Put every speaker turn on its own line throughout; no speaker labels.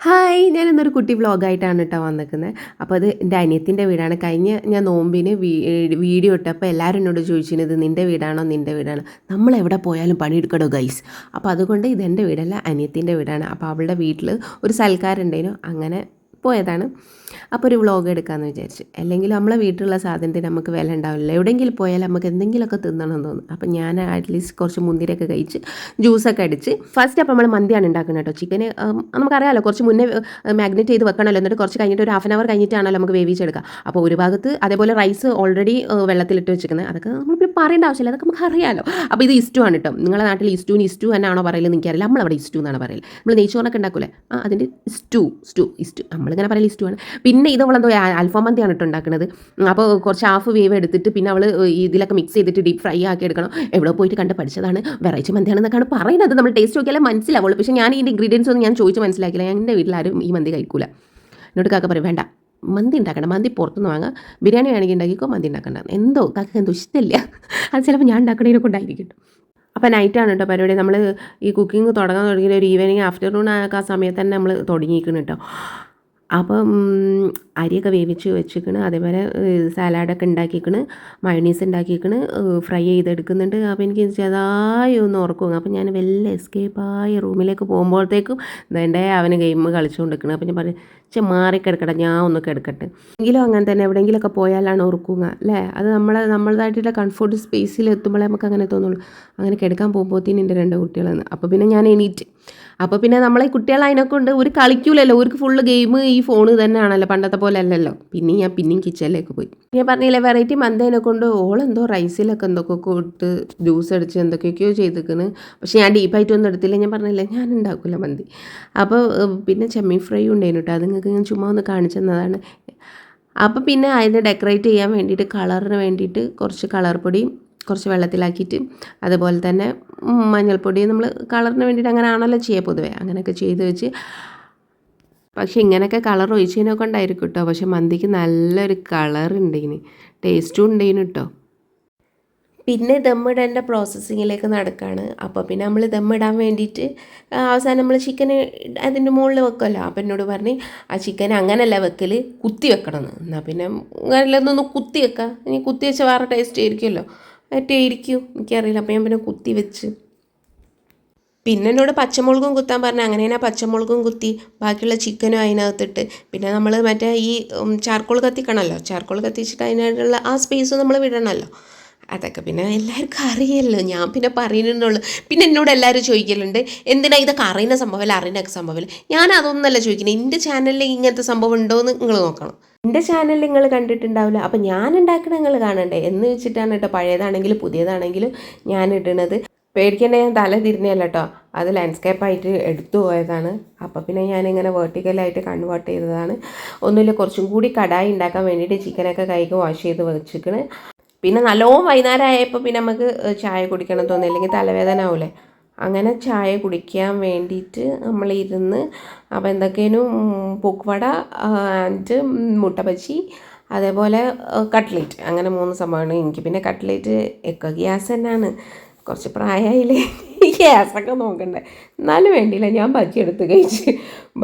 Hi ഞാൻ ഇന്നൊരു കുട്ടി വ്ളോഗായിട്ടാണ് കേട്ടോ വന്നിരിക്കുന്നത് അപ്പോൾ അത് എന്റെ അനിയത്തിന്റെ വീടാണ്. കഴിഞ്ഞ ഞാൻ നോമ്പിന് വീഡിയോ ഇട്ടപ്പോൾ എല്ലാവരും എന്നോട് ചോദിച്ചിരുന്നു ഇത് നിന്റെ വീടാണോ? നിന്റെ വീടാണോ? നമ്മൾ എവിടെ പോയാലും പണിയെടുക്കടോ ഗൈസ് അപ്പോൾ അതുകൊണ്ട് ഇത് എന്റെ വീടല്ല അനിയത്തിന്റെ വീടാണ്. അപ്പോൾ അവളുടെ വീട്ടിൽ ഒരു സൽക്കാരുണ്ടേനു അങ്ങനെ പോയതാണ്. അപ്പോൾ ഒരു വ്ളോഗ് എടുക്കാമെന്ന് വിചാരിച്ചു. അല്ലെങ്കിൽ നമ്മളെ വീട്ടിലുള്ള സാധനത്തിന് നമുക്ക് വില ഉണ്ടാവില്ല. എവിടെയെങ്കിലും പോയാൽ നമുക്ക് എന്തെങ്കിലുമൊക്കെ തിന്നണം എന്ന് തോന്നും. അപ്പോൾ ഞാൻ അറ്റ്ലീസ്റ്റ് കുറച്ച് മുന്തിരിയൊക്കെ കഴിച്ച് ജ്യൂസൊക്കെ അടിച്ച്. ഫസ്റ്റ് അപ്പോൾ നമ്മൾ മന്തിയാണ് ഉണ്ടാക്കുന്നത് കേട്ടോ. ചിക്കന് നമുക്കറിയാമല്ലോ കുറച്ച് മുന്നേ മാഗ്നേറ്റ് ചെയ്ത് വെക്കണമല്ലോ. എന്നിട്ട് കുറച്ച് കഴിഞ്ഞിട്ട് ഒരു ഹാഫ് ആൻ അവർ കഴിഞ്ഞിട്ടാണല്ലോ നമുക്ക് വേവിച്ചെടുക്കുക. അപ്പോൾ ഒരു ഭാഗത്ത് അതേപോലെ റൈസ് ഓൾറെഡി വെള്ളത്തിലിട്ട് വെച്ചിരിക്കുന്നത്. അതൊക്കെ നമ്മൾ പറയേണ്ട ആവശ്യമില്ല. അതൊക്കെ നമുക്ക് അറിയാമല്ലോ അപ്പോൾ ഇത് ഇസ്റ്റു ആണ് കേട്ടോ. നിങ്ങളുടെ നാട്ടിൽ ഇസ്റ്റുവിന് ഇസ്റ്റു എന്നാണോ പറയൽ എനിക്കറിയില്ല. നമ്മളവിടെ ഇസ്റ്റു എന്നാണ് പറയുന്നത്. നമ്മൾ നെയ്ച്ചോറൊക്കെ ഉണ്ടാക്കൂലേ ആ അതിന്റെ സ്റ്റു സ്റ്റു ഇസ്റ്റു നമ്മളിങ്ങനെ പല ലിസ്റ്റ് വേണം. പിന്നെ ഇത് അവളെന്തോ അൽഫാം മന്തിയാണ് കേട്ടോ ഉണ്ടാക്കുന്നത് അപ്പോൾ കുറച്ച് ഹാഫ് വേവ് എടുത്തിട്ട് പിന്നെ അവൾ ഇതിലൊക്കെ മിക്സ് ചെയ്തിട്ട് ഡീപ്പ് ഫ്രൈ ആക്കി എടുക്കണം. എവിടെ പോയിട്ട് കണ്ട് പഠിച്ചതാണ്. വെറൈറ്റി മന്തിയാണെന്നൊക്കെയാണ് പറയുന്നത്. നമ്മൾ ടേസ്റ്റ് നോക്കിയാലേ മനസ്സിലാവുള്ളൂ. പക്ഷേ ഞാൻ ഇതിന്റെ ഇൻഗ്രീഡിയൻസ് ഒന്നും ഞാൻ ചോദിച്ച് മനസ്സിലാക്കില്ല എന്റെ വീട്ടിലാരും ഈ മന്തി കഴിക്കൂല. എന്നോട് കാക്ക പറയും വേണ്ട. മന്തി ഉണ്ടാക്കണ്ട മന്തി പുറത്തുനിന്ന് വാങ്ങാം. ബിരിയാണി വേണമെങ്കിൽ ഉണ്ടാക്കിക്കോ മന്തി ഉണ്ടാക്കണ്ട എന്തോ? കാക്ക എന്തോ ഇഷ്ടമില്ല അത് ചിലപ്പോൾ ഞാൻ ഉണ്ടാക്കണേനെ കൊണ്ടായിരിക്കും അപ്പോൾ നൈറ്റാണ് കേട്ടോ പരിപാടി. നമ്മൾ ഈ കുക്കിംഗ് തുടങ്ങാൻ തുടങ്ങിയ ഒരു ഈവനിങ് ആഫ്റ്റർനൂൺ ആ സമയത്ത് തന്നെ നമ്മൾ തുടങ്ങിയിരിക്കുന്നു കേട്ടോ അപ്പം അരിയൊക്കെ വേവിച്ച് വെച്ചിരിക്കണ്. അതേപോലെ സാലാഡൊക്കെ ഉണ്ടാക്കിയിരിക്കണ് മയണീസ് ഉണ്ടാക്കിയിരിക്കണ് ഫ്രൈ ചെയ്തെടുക്കുന്നുണ്ട്. അപ്പോൾ എനിക്ക് ചെറുതായി ഒന്ന് ഉറക്കും അപ്പം ഞാൻ വല്ല എസ്കേപ്പായി റൂമിലേക്ക് പോകുമ്പോഴത്തേക്കും എന്റെ അവന് ഗെയിം കളിച്ചുകൊണ്ടിരിക്കണം. അപ്പം ഞാൻ പറയും ചെ മാറിക്കിടക്കട്ടെ ഞാൻ ഒന്ന് കിടക്കട്ടെ. എങ്കിലും അങ്ങനെ തന്നെ എവിടെയെങ്കിലുമൊക്കെ പോയാലാണ് ഉറക്കുക അല്ലേ? അത് നമ്മളെ നമ്മളതായിട്ടുള്ള കംഫർട്ട് സ്പേസിൽ എത്തുമ്പോഴേ നമുക്ക് അങ്ങനെ തോന്നുള്ളൂ. അങ്ങനെ കിടക്കാൻ പോകുമ്പോഴത്തേനും എന്റെ രണ്ട് കുട്ടികളാണ്. അപ്പോൾ പിന്നെ ഞാൻ എണീറ്റ് അപ്പോൾ പിന്നെ നമ്മളെ കുട്ടികൾ അതിനൊക്കെ ഉണ്ട്. ഒരു കളിക്കൂലല്ലോ. ഒരു ഫുള്ള് ഗെയിം ഈ ഫോൺ തന്നെയാണല്ലോ. പണ്ടത്തെ പോലെ അല്ലല്ലോ പിന്നെ ഞാൻ പിന്നെയും കിച്ചണിലേക്ക് പോയി. ഞാൻ പറഞ്ഞില്ലേ വെറൈറ്റി മന്തേനെ കൊണ്ട് ഓളെന്തോ റൈസിലൊക്കെ എന്തൊക്കെയൊക്കെ ഇട്ട് ജ്യൂസ് അടിച്ച് എന്തൊക്കെയൊക്കെയോ ചെയ്തിരിക്കുന്നു പക്ഷെ ഞാൻ ഡീപ്പായിട്ടൊന്നും എടുത്തില്ല. ഞാൻ പറഞ്ഞില്ല ഞാൻ ഉണ്ടാക്കില്ല മന്തി. അപ്പോൾ പിന്നെ ചെമ്മീൻ ഫ്രൈ ഉണ്ടായിരുന്നു കേട്ടോ അത് നിങ്ങൾക്ക് ഞാൻ ചുമ്മാ ഒന്ന് കാണിച്ചു തന്നതാണ്. അപ്പോൾ പിന്നെ അതിനെ ഡെക്കറേറ്റ് ചെയ്യാൻ വേണ്ടിയിട്ട് കളറിന് വേണ്ടിയിട്ട് കുറച്ച് കളർ പൊടിയും കുറച്ച് വെള്ളത്തിലാക്കിയിട്ട് അതുപോലെ തന്നെ മഞ്ഞൾപ്പൊടി നമ്മൾ കളറിന് വേണ്ടിയിട്ട് അങ്ങനെ ആണല്ലോ ചെയ്യുക പൊതുവേ. അങ്ങനെയൊക്കെ ചെയ്ത് വെച്ച് പക്ഷേ ഇങ്ങനെയൊക്കെ കളർ ഒഴിച്ചതിനെ കൊണ്ടായിരിക്കും കേട്ടോ. പക്ഷെ മന്തിക്ക് നല്ലൊരു കളർ ഉണ്ടെങ്കിൽ ടേസ്റ്റും ഉണ്ടെങ്കിൽ കേട്ടോ. പിന്നെ ദമ്മിടേണ്ട പ്രോസസ്സിങ്ങിലേക്ക് നടക്കുകയാണ് അപ്പോൾ പിന്നെ നമ്മൾ ദമ്മിടാൻ വേണ്ടിയിട്ട് അവസാനം നമ്മൾ ചിക്കൻ അതിന്റെ മുകളിൽ വെക്കുമല്ലോ. അപ്പം എന്നോട് പറഞ്ഞ് ആ ചിക്കൻ അങ്ങനല്ല വെക്കൽ കുത്തി വെക്കണം എന്ന്. എന്നാൽ പിന്നെ അതിലൊന്നൊന്ന് കുത്തി വെക്കാം. ഇനി കുത്തി വെച്ച വേറെ ടേസ്റ്റ് ആയിരിക്കുമല്ലോ. മറ്റേ ഇരിക്കും. എനിക്കറിയില്ല. അപ്പോൾ ഞാൻ പിന്നെ കുത്തി വെച്ച്. പിന്നെ എന്നോട് പച്ചമുളകും കുത്താൻ പറഞ്ഞു. അങ്ങനെ ഞാൻ പച്ചമുളകും കുത്തി ബാക്കിയുള്ള ചിക്കനും അതിനകത്തിട്ട്. പിന്നെ നമ്മൾ മറ്റേ ഈ ചാർക്കോൾ കത്തിക്കണമല്ലോ ചാർക്കോൾ കത്തിച്ചിട്ട് അതിനായിട്ടുള്ള ആ സ്പേസ് നമ്മൾ വിടണമല്ലോ അതൊക്കെ പിന്നെ എല്ലാവർക്കും അറിയല്ലോ. ഞാൻ പിന്നെ പറയുന്നുള്ളൂ. പിന്നെ എന്നോട് എല്ലാവരും ചോദിക്കലുണ്ട് എന്തിനാ ഇതൊക്കെ അറിയുന്ന സംഭവമല്ല? അറിയുന്നൊക്കെ സംഭവമല്ല? ഞാൻ അതൊന്നല്ല ചോദിക്കുന്നത്. എന്റെ ചാനലിൽ ഇങ്ങനത്തെ സംഭവം ഉണ്ടോ എന്ന് നിങ്ങൾ നോക്കണം. എന്റെ ചാനൽ നിങ്ങൾ കണ്ടിട്ടുണ്ടാവില്ല. അപ്പം ഞാൻ ഉണ്ടാക്കണ നിങ്ങൾ കാണണ്ടേ? എന്ന് വെച്ചിട്ടാണ് കേട്ടോ. പഴയതാണെങ്കിലും പുതിയതാണെങ്കിലും ഞാൻ ഇടണത്. പേടിക്കേണ്ട ഞാൻ തല തിരിഞ്ഞല്ല കേട്ടോ. അത് ലാൻഡ്സ്കേപ്പായിട്ട് എടുത്തു പോയതാണ്. അപ്പോൾ പിന്നെ ഞാനിങ്ങനെ വേർട്ടിക്കലായിട്ട് കൺവേർട്ട് ചെയ്തതാണ്. ഒന്നുമില്ല കുറച്ചും കൂടി കടായി ഉണ്ടാക്കാൻ വേണ്ടിയിട്ട് ചിക്കനൊക്കെ കൈക്ക് വാഷ് ചെയ്ത് വെച്ചിക്കണ് പിന്നെ നല്ലോണം വൈകുന്നേരം ആയപ്പോൾ പിന്നെ നമുക്ക് ചായ കുടിക്കണം തോന്നി അല്ലെങ്കിൽ തലവേദന ആവൂലേ. അങ്ങനെ ചായ കുടിക്കാൻ വേണ്ടിയിട്ട് നമ്മൾ ഇരുന്ന് അപ്പോൾ എന്തൊക്കെയാണ് പൂക്കുവട ആൻഡ് മുട്ട അതേപോലെ കട്ട്ലേറ്റ്. അങ്ങനെ മൂന്ന് സംഭവമാണ് എനിക്ക്. പിന്നെ കട്ട്ലേറ്റ് എക്കോ ഗ്യാസ് തന്നെയാണ് കുറച്ച് പ്രായമായില്ലേ ഗ്യാസൊക്കെ നോക്കണ്ടേ. എന്നാലും വേണ്ടിയില്ല. ഞാൻ ബജ്ജി എടുത്ത് കഴിച്ച്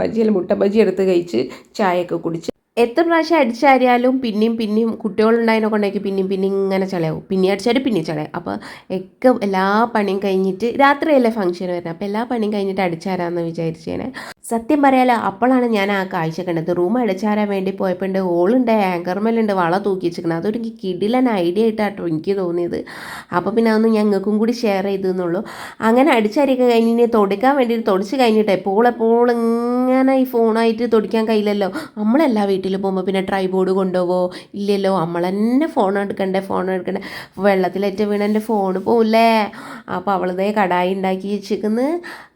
ബജ്ജിയിൽ മുട്ട ബജ്ജി എടുത്ത് കഴിച്ച് ചായയൊക്കെ കുടിച്ച് എത്ര പ്രാവശ്യം അടിച്ചാരിയാലും പിന്നെയും പിന്നെയും കുട്ടികളുണ്ടായതിനെ കൊണ്ടേക്ക് പിന്നെയും പിന്നെയും ഇങ്ങനെ ചളയാവും. പിന്നെ അടിച്ചാൽ പിന്നെ ചളയാവും. അപ്പോൾ ഒക്കെ എല്ലാ പണിയും കഴിഞ്ഞിട്ട് രാത്രിയല്ലേ ഫംഗ്ഷൻ വരുന്നത്? അപ്പോൾ എല്ലാ പണിയും കഴിഞ്ഞിട്ട് അടിച്ചാരാന്ന് വിചാരിച്ചേനെ. സത്യം പറയാലോ അപ്പോഴാണ് ഞാൻ ആ കാഴ്ച കണ്ടത്. റൂം അടിച്ചാരാൻ വേണ്ടി പോയപ്പോൾ ഓളുണ്ട് ആങ്കർമേലുണ്ട് വള തൂക്കി വെച്ചിരിക്കണം അതൊരു കിടിലൻ ഐഡിയ ആയിട്ടാട്ടോ എനിക്ക് തോന്നിയത്. അപ്പോൾ പിന്നെ അതൊന്ന് ഞങ്ങൾക്കും കൂടി ഷെയർ ചെയ്തു എന്നുള്ളൂ അങ്ങനെ അടിച്ചാരിയൊക്കെ കഴിഞ്ഞ് ഇനി തൊടിക്കാൻ വേണ്ടിയിട്ട് തൊടിച്ച് കഴിഞ്ഞിട്ട്. എപ്പോൾ ഇങ്ങനെ ഈ ഫോണായിട്ട് തൊടിക്കാൻ കഴിയില്ലല്ലോ. നമ്മളെല്ലാ വീട്ടിൽ പോകുമ്പോൾ പിന്നെ ട്രൈ ബോർഡ് കൊണ്ടുപോവോ? ഇല്ലല്ലോ. നമ്മൾ തന്നെ ഫോൺ എടുക്കണ്ടേ ഫോൺ എടുക്കണ്ടേ? വെള്ളത്തിലേറ്റ് വീണ എന്റെ ഫോൺ പോവില്ലേ? അപ്പോൾ അവളതേ കടായി ഉണ്ടാക്കി വെച്ചിരിക്കുന്നു.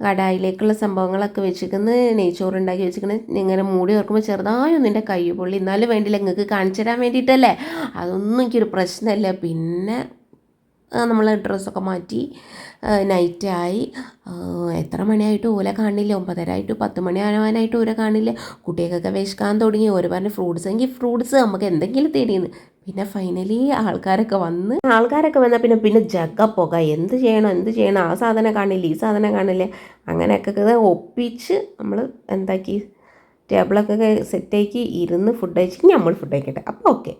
കടായിലേക്കുള്ള സംഭവങ്ങളൊക്കെ വെച്ചിരിക്കുന്നു. നെയ്ച്ചോറ് ഉണ്ടാക്കി വെച്ചിരിക്കുന്നു ഇങ്ങനെ മൂടി ഓർക്കുമ്പോൾ ചെറുതായൊന്നും എന്റെ കൈ പൊള്ളി. എന്നാലും വേണ്ടില്ല നിങ്ങൾക്ക് കാണിച്ചു തരാൻ വേണ്ടിയിട്ടല്ലേ? അതൊന്നും എനിക്കൊരു പ്രശ്നമല്ല. പിന്നെ നമ്മൾ ഡ്രസ്സൊക്കെ മാറ്റി നൈറ്റായി. എത്ര മണിയായിട്ട് ഓല കാണില്ല. ഒമ്പതരായിട്ട് പത്ത് മണി ആവാനായിട്ട് ഓല കാണില്ല. കുട്ടികൾക്കൊക്കെ വിശക്കാൻ തുടങ്ങി. ഓരോ പറഞ്ഞ് ഫ്രൂട്ട്സ് എങ്കിൽ ഫ്രൂട്ട്സ്. നമുക്ക് എന്തെങ്കിലും തരുന്നു പിന്നെ ഫൈനലി ആൾക്കാരൊക്കെ വന്ന് ആൾക്കാരൊക്കെ വന്നാൽ പിന്നെ പിന്നെ ജഗ പുക. എന്ത് ചെയ്യണം എന്ത് ചെയ്യണം? ആ സാധനം കാണില്ല ഈ സാധനം കാണില്ല? അങ്ങനെയൊക്കെ ഒപ്പിച്ച് നമ്മൾ എന്താക്കി ടേബിളൊക്കെ സെറ്റാക്കി ഇരുന്ന് ഫുഡ് കഴിച്ചിട്ട് നമ്മൾ ഫുഡ് കഴിക്കട്ടെ. അപ്പോൾ ഓക്കെ